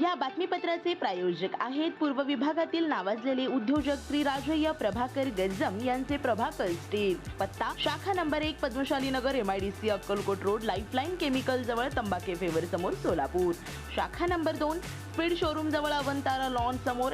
या बातमीपत्राचे प्रायोजक आहेत पूर्व विभागातील नावाजलेले उद्योजक श्री राजय्य प्रभाकर गज्जम यांचे प्रभाकर स्टील पत्ता शाखा नंबर एक Padmashali Nagar M I D C Akkalkot road lifeline chemical जवळ तंबाखे फेवर समोर सोलापूर. शाखा नंबर दोन स्पीड शोरूम जवळ अवंतारा लॉन समोर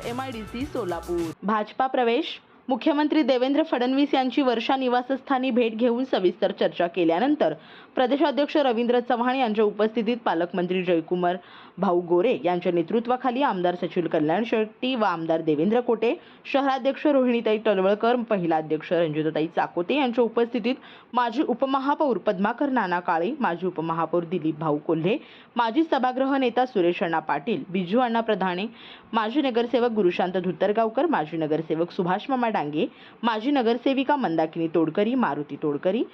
सी सोलापूर. भाजपा प्रवेश. मुख्यमंत्री देवेंद्र फडणवीस यांची वर्षा निवासस्थानी भेट घेऊन सविस्तर चर्चा केल्यानंतर प्रदेशाध्यक्ष रवींद्र चव्हाण यांच्या उपस्थितीत पालकमंत्री जयकुमार भाऊ गोरे यांच्या नेतृत्वाखाली आमदार सचिन कल्याण शेट्टी व आमदार देवेंद्र कोटे शहराध्यक्ष रोहिणीताई टळवळकर महिला अध्यक्ष रंजिताताई चाकोते यांच्या उपस्थितीत माजी उपमहापौर पद्माकर नाना काळे माजी उपमहापौर दिलीप भाऊ कोल्हे माजी सभागृह नेता सुरेश अण्णा पाटील बिजू अण्णा प्रधाने माजी नगरसेवक गुरुशांत धुत्तरगावकर माजी नगरसेवक सुभाष मामा डांगे. माजी नगरसेविका मंदाकिनी तोडकरी मारुती तोडकरी.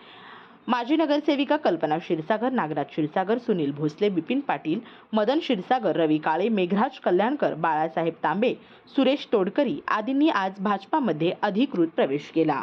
माजी नगरसेविका कल्पना क्षीरसागर नागराज क्षीरसागर सुनील भोसले बिपिन पाटील मदन क्षीरसागर रवी काळे मेघराज कल्याणकर बाळासाहेब तांबे सुरेश तोडकरी आदींनी आज भाजपामध्ये अधिकृत प्रवेश केला.